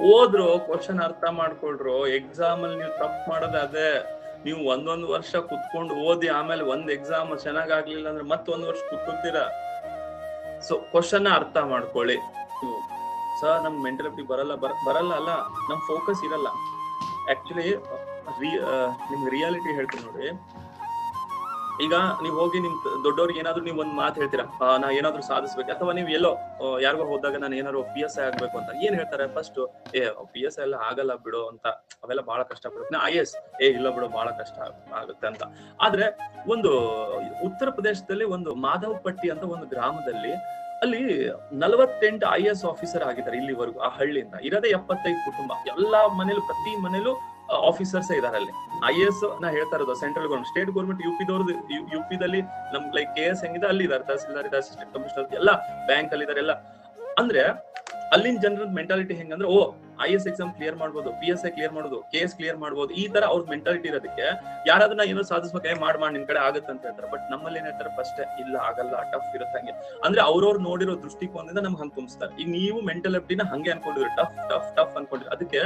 ಓದ್ರು question ಅರ್ಥ ಮಾಡ್ಕೊಳ್ರು exam ಅಲ್ಲಿ ನೀವು ತಪ್ಪು ಮಾಡೋದು ಅದೇ. ನೀವು ಒಂದೊಂದು ವರ್ಷ ಕುತ್ಕೊಂಡು ಓದಿ ಆಮೇಲೆ ಒಂದ್ ಎಕ್ಸಾಮ್ ಚೆನ್ನಾಗ್ ಆಗ್ಲಿಲ್ಲ ಅಂದ್ರೆ ಮತ್ತೊಂದ್ ವರ್ಷ ಕುತ್ಕೊತೀರಾ? ಸೊ ಕ್ವಶನ್ ಅರ್ಥ ಮಾಡ್ಕೊಳ್ಳಿ. ಸರ್ ನಮ್ ಮೆಂಟಾಲಿಟಿ ಬರಲ್ಲ, ಬರ- ಬರಲ್ಲ ಅಲ್ಲ. ನಮ್ ಫೋಕಸ್ ಇರಲ್ಲ. ಆಕ್ಚುಲಿ ನಿಮ್ಗೆ ರಿಯಾಲಿಟಿ ಹೇಳ್ತೀನಿ ನೋಡಿ. ಈಗ ನೀವ್ ಹೋಗಿ ನಿಮ್ ದೊಡ್ಡವ್ರಿಗೆ ಏನಾದ್ರು ನೀವ್ ಒಂದ್ ಮಾತು ಹೇಳ್ತೀರಾ? ನಾ ಏನಾದ್ರು ಸಾಧಿಸ್ಬೇಕು. ಅಥವಾ ನೀವು ಎಲ್ಲೋ ಯಾರಿಗೋ ಹೋದಾಗ ನಾನು ಏನಾದ್ರು ಪಿ ಎಸ್ ಐ ಆಗ್ಬೇಕು ಅಂತ. ಏನ್ ಹೇಳ್ತಾರೆ ಫಸ್ಟ್ ಏ ಪಿ ಎಸ್ ಐ ಎಲ್ಲ ಆಗಲ್ಲ ಬಿಡು ಅಂತ. ಅವೆಲ್ಲ ಬಹಳ ಕಷ್ಟ ಪಡುತ್ತೆ ಐ ಎಸ್ ಏ, ಇಲ್ಲ ಬಿಡು ಬಹಳ ಕಷ್ಟ ಆಗುತ್ತೆ ಅಂತ. ಆದ್ರೆ ಒಂದು ಉತ್ತರ ಪ್ರದೇಶದಲ್ಲಿ ಒಂದು ಮಾಧವಪಟ್ಟಿ ಅಂತ ಒಂದು ಗ್ರಾಮದಲ್ಲಿ ಅಲ್ಲಿ ನಲವತ್ತೆಂಟು ಐ ಎಸ್ ಆಫೀಸರ್ ಆಗಿದ್ದಾರೆ ಇಲ್ಲಿವರೆಗೂ, ಆ ಹಳ್ಳಿಯಿಂದ. ಇರೋದೇ ಎಪ್ಪತ್ತೈದು ಕುಟುಂಬ. ಎಲ್ಲಾ ಮನೇಲೂ, ಪ್ರತಿ ಮನೇಲೂ ಆಫೀಸರ್ಸ್ ಇದಾರೆ ಅಲ್ಲಿ ಐ ಎಸ್ ನಾ ಹೇಳ್ತಾ ಇರೋದು central government state government U ಪಿದವ್ರದ್ದು U P ದಲ್ಲಿ ನಮ್ ಲೈಕ್ ಕೆ ಎಸ್ ಹೆಂಗಿದೆ, ಅಲ್ಲಿ ಇದಾರೆ, ತಹಸೀಲ್ದಾರ್ ಇದ್ದಾರೆ ಅಸಿಸ್ಟೆಂಟ್ ಕಮಿಷನರ್ ಎಲ್ಲ ಬ್ಯಾಂಕ್ ಅಲ್ಲಿ ಇದಾರೆ ಎಲ್ಲ. ಅಂದ್ರೆ ಅಲ್ಲಿನ ಜನರ ಮೆಂಟಾಲಿಟಿ ಹೆಂಗಂದ್ರೆ, O I S exam clear ಮಾಡ್ಬೋದು ಪಿ ಎಸ್ ಐ ಕ್ಲಿಯರ್ ಮಾಡೋದು ಕೆ ಎಸ್ ಕ್ಲಿಯರ್ ಮಾಡ್ಬೋದು, ಈ ತರ ಅವ್ರ ಮೆಂಟಾಲಿಟಿ ಇರೋದಕ್ಕೆ ಯಾರಾದ್ರೂ ಏನೋ ಸಾಧಿಸ್ಬೇಕು ಮಾಡ್, ಮಾಡಿ, ನಿನ್ ಕಡೆ ಆಗುತ್ತೆ ಅಂತ ಹೇಳ್ತಾರೆ. ಬಟ್ ನಮ್ಮಲ್ಲಿ ಏನ್ ಹೇಳ್ತಾರೆ ಫಸ್ಟ್ ಇಲ್ಲ, ಆಗಲ್ಲ ಟಫ್ ಇರುತ್ತೆ ಹಂಗೆ. ಅಂದ್ರೆ ಅವ್ರವ್ರು ನೋಡಿರೋ ದೃಷ್ಟಿಕೋನದಿಂದ ನಮ್ಗೆ ಹಂಗೆ ತುಂಬಿಸ್ತಾರೆ. ಈಗ ನೀವು ಮೆಂಟಲ್ ಎಫ್ಟಿನ ಹಂಗೆ ಅನ್ಕೊಂಡಿರೋ ಟಫ್ ಟಫ್ ಟಫ್ ಅನ್ಕೊಂಡಿರಿ ಅದಕ್ಕೆ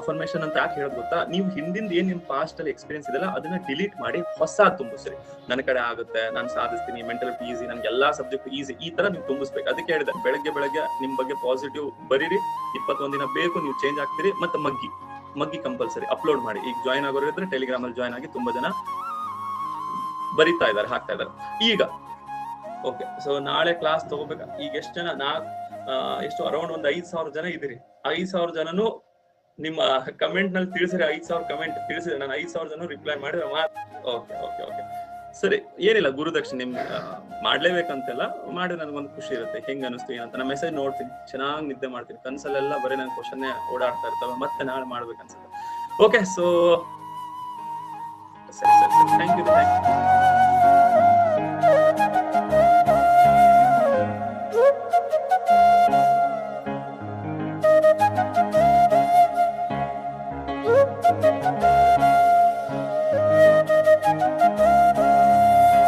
ಅಫರ್ಮೇಶನ್ ಅಂತ ಯಾಕೆ ಹೇಳೋದು ಗೊತ್ತಾ? ನೀವು ಹಿಂದಿಂದ ಏನ್ ನಿಮ್ ಪಾಸ್ಟ್ ಅಲ್ಲಿ ಎಕ್ಸ್ಪೀರಿಯನ್ಸ್ ಇದೆಲ್ಲ ಅದನ್ನ ಡಿಲೀಟ್ ಮಾಡಿ ಹೊಸ ತುಂಬಿಸ್ರಿ. ನನ್ನ ಕಡೆ ಆಗುತ್ತೆ, ನಾನು ಸಾಧಿಸ್ತೀನಿ ಮೆಂಟಲ್ ಈಸಿ ನನ್ಗೆ ಎಲ್ಲಾ ಸಬ್ಜೆಕ್ಟ್ ಈಸಿ ಈ ತರ ನೀವು ತುಂಬಿಸ್ಬೇಕು. ಅದಕ್ಕೆ ಹೇಳಿದೆ, ಬೆಳಗ್ಗೆ ಬೆಳಗ್ಗೆ ನಿಮ್ ಬಗ್ಗೆ ಪಾಸಿಟಿವ್ ಬರೀರಿ, ಇಪ್ಪತ್ತೊಂದ್ ದಿನ ಬೇಕು, ನೀವು ಚೇಂಜ್ ಆಗ್ತೀರಿ, ಮತ್ತೆ ಮಗ್ಗಿ. ಮಗ್ಗಿ ಕಂಪಲ್ಸರಿ ಅಪ್ಲೋಡ್ ಮಾಡಿ. ಈಗ ಜಾಯ್ನ್ ಆಗೋರು ಇದ್ರೆ ಟೆಲಿಗ್ರಾಮ್ ಅಲ್ಲಿ ಜಾಯ್ನ್ ಆಗಿ ತುಂಬಾ ಜನ ಬರಿತಾ ಇದಾರೆ ಹಾಕ್ತಾ ಇದಾರೆ ಈಗ ಓಕೆ ಸೊ ನಾಳೆ ಕ್ಲಾಸ್ ತಗೋಬೇಕು? ಈಗ ಎಷ್ಟು ಜನ? ನಾ ಎಷ್ಟು ಅರೌಂಡ್ ಒಂದ್ ಐದ್ ಸಾವಿರ ಜನ ಇದ್ದೀರಿ. ಐದ್ ಸಾವಿರ ಜನನು ನಿಮ್ಮ ಕಮೆಂಟ್ನಲ್ಲಿ ತಿಳಿಸಿದ್ರೆ ಐದ್ ಸಾವಿರ ಕಮೆಂಟ್ ತಿಳಿಸಿದ್ರೆ ನಾನು ಐದ್ ಸಾವಿರ ಜನ ರಿಪ್ಲೈ ಮಾಡಿದ್ರೆ ಓಕೆ ಓಕೆ ಓಕೆ ಸರಿ, ಏನಿಲ್ಲ ಗುರುದಕ್ಷಿಣೆ ನಿಮ್ ಮಾಡ್ಲೇಬೇಕಂತೆಲ್ಲ ಮಾಡಿ ನನ್ಗೊಂದು ಖುಷಿ ಇರುತ್ತೆ. ಹೆಂಗ್ ಅನಿಸ್ತು ಏನಂತ. ನಾ ಮೆಸೇಜ್ ನೋಡ್ತೀನಿ. ಚೆನ್ನಾಗಿ ನಿದ್ದೆ ಮಾಡ್ತೀನಿ. ಕನಸಲ್ಲೆಲ್ಲ ಬರೀ ನನ್ ಕ್ವಶನ್ ಓಡಾಡ್ತಾ ಇರ್ತಾವ ಮತ್ತೆ ನಾಳೆ ಮಾಡ್ಬೇಕನ್ಸುತ್ತೆ. ಓಕೆ ಸೊ ಸರಿ ಸರಿ ಥ್ಯಾಂಕ್ ಯು ಥ್ಯಾಂಕ್ ಯು